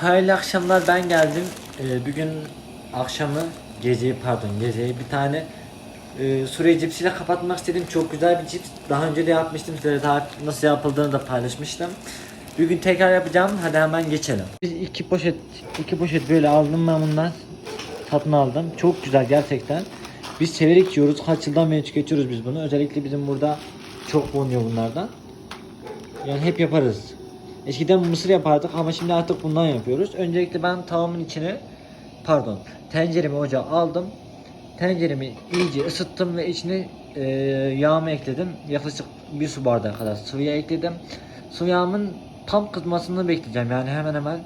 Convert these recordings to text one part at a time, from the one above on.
Hayırlı akşamlar ben geldim. Ee, bugün akşamı geceyi pardon geceyi bir tane e, Suriye cipsiyle kapatmak istedim. Çok güzel bir cips. Daha önce de yapmıştım. Size daha nasıl yapıldığını da paylaşmıştım. Bugün tekrar yapacağım. Hadi hemen geçelim. Biz iki poşet iki poşet böyle aldım ben bundan. Satın aldım. Çok güzel gerçekten. Biz severek yiyoruz. Kaç yıldan beri tüketiyoruz biz bunu. Özellikle bizim burada çok bulunuyor bunlardan. Yani hep yaparız. Eskiden mısır yapardık ama şimdi artık bundan yapıyoruz. Öncelikle ben tavamın içine pardon tenceremi ocağa aldım. Tenceremi iyice ısıttım ve içine e, yağımı ekledim. Yaklaşık bir su bardağı kadar sıvı yağ ekledim. Sıvı yağımın tam kızmasını bekleyeceğim. Yani hemen hemen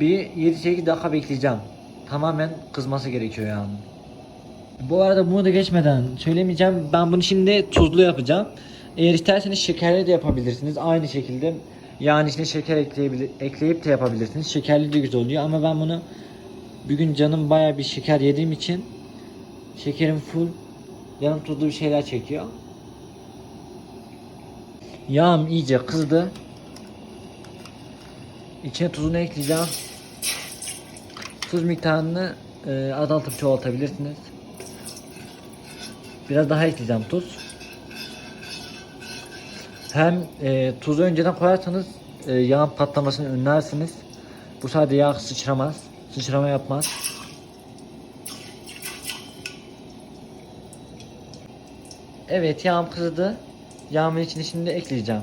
bir 7-8 dakika bekleyeceğim. Tamamen kızması gerekiyor yağın. Bu arada bunu da geçmeden söylemeyeceğim. Ben bunu şimdi tuzlu yapacağım. Eğer isterseniz şekerli de yapabilirsiniz. Aynı şekilde yağın içine şeker ekleyebilir, ekleyip de yapabilirsiniz. Şekerli de güzel oluyor ama ben bunu bugün canım baya bir şeker yediğim için şekerim full. Yanım tuzlu bir şeyler çekiyor. Yağım iyice kızdı. İçine tuzunu ekleyeceğim. Tuz miktarını e, azaltıp çoğaltabilirsiniz. Biraz daha ekleyeceğim tuz. Hem e, tuzu önceden koyarsanız e, yağın patlamasını önlersiniz. Bu sayede yağ sıçramaz. Sıçrama yapmaz. Evet yağım kızdı. Yağımın içine şimdi ekleyeceğim.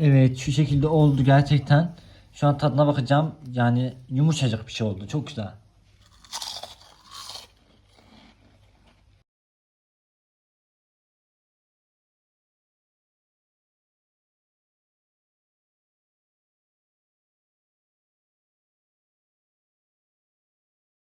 Evet şu şekilde oldu gerçekten. Şu an tadına bakacağım. Yani yumuşacık bir şey oldu. Çok güzel.